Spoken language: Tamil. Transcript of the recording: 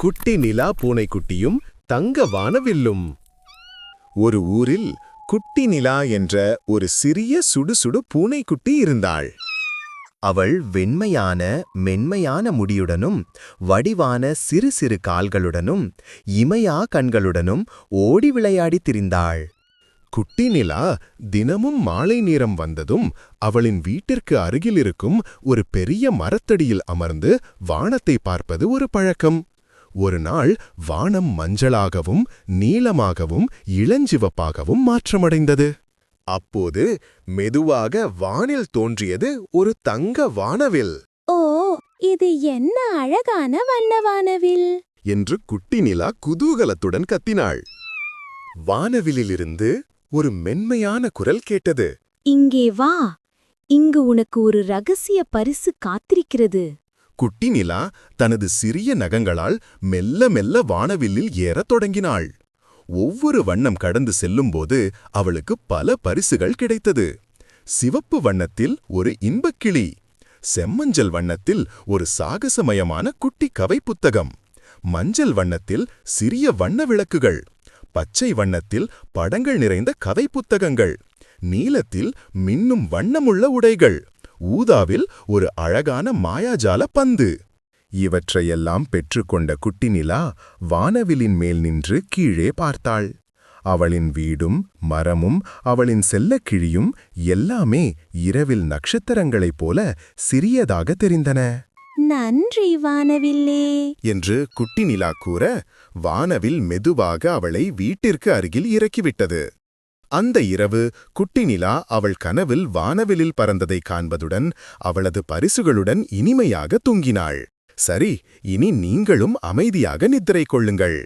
குட்டி நிலா பூனைக்குட்டியும் தங்க வானவில்லும். ஒரு ஊரில் குட்டி நிலா என்ற ஒரு சிறிய சுடுசுடு பூனைக்குட்டி இருந்தாள். அவள் வெண்மையான மென்மையான முடியுடனும் வடிவான சிறு சிறு கால்களுடனும் இமையா கண்களுடனும் ஓடி விளையாடித் திரிந்தாள். குட்டி நிலா தினமும் மாலை நேரம் வந்ததும் அவளின் வீட்டிற்கு அருகில் இருக்கும் ஒரு பெரிய மரத்தடியில் அமர்ந்து வானத்தை பார்ப்பது ஒரு பழக்கம். ஒரு நாள் வானம் மஞ்சளாகவும் நீலமாகவும் இளஞ்சிவப்பாகவும் மாற்றமடைந்தது. அப்போது மெதுவாக வானில் தோன்றியது ஒரு தங்க வானவில். ஓ இது என்ன அழகான வண்ணவானவில் என்று குட்டி நிலா குதூகலத்துடன் கத்தினாள். வானவிலிலிருந்து ஒரு மென்மையான குரல் கேட்டது. இங்கே வா இங்கு உனக்கு ஒரு ரகசிய பரிசு காத்திருக்கிறது. குட்டி நிலா தனது சிறிய நகங்களால் மெல்ல மெல்ல வானவில்லில் ஏறத் தொடங்கினாள். ஒவ்வொரு வண்ணம் கடந்து செல்லும்போது அவளுக்கு பல பரிசுகள் கிடைத்தது. சிவப்பு வண்ணத்தில் ஒரு இன்பக்கிளி செம்மஞ்சள் வண்ணத்தில் ஒரு சாகசமயமான குட்டி கவை புத்தகம் மஞ்சள் வண்ணத்தில் சிறிய வண்ண விளக்குகள் பச்சை வண்ணத்தில் படங்கள் நிறைந்த கதை புத்தகங்கள் நீலத்தில் மின்னும் வண்ணமுள்ள உடைகள். ஊதாவில் ஒரு அழகான மாயாஜால பந்து. இவற்றையெல்லாம் பெற்றுக்கொண்ட குட்டி நிலா வானவிலின் மேல் நின்று கீழே பார்த்தாள். அவளின் வீடும் மரமும் அவளின் செல்லக்கிழியும் எல்லாமே இரவில் நட்சத்திரங்களைப் போல சிறியதாக தெரிந்தன. நன்றி வானவில்லே. என்று குட்டி நிலா கூற வானவில் மெதுவாக அவளை வீட்டிற்கு அருகில் இறக்கிவிட்டது. அந்த இரவு குட்டி நிலா அவள் கனவில் வானவிலில் பறந்ததைக் காண்பதுடன் அவளது பரிசுகளுடன் இனிமையாக தூங்கினாள். சரி இனி நீங்களும் அமைதியாக நித்திரை கொள்ளுங்கள்.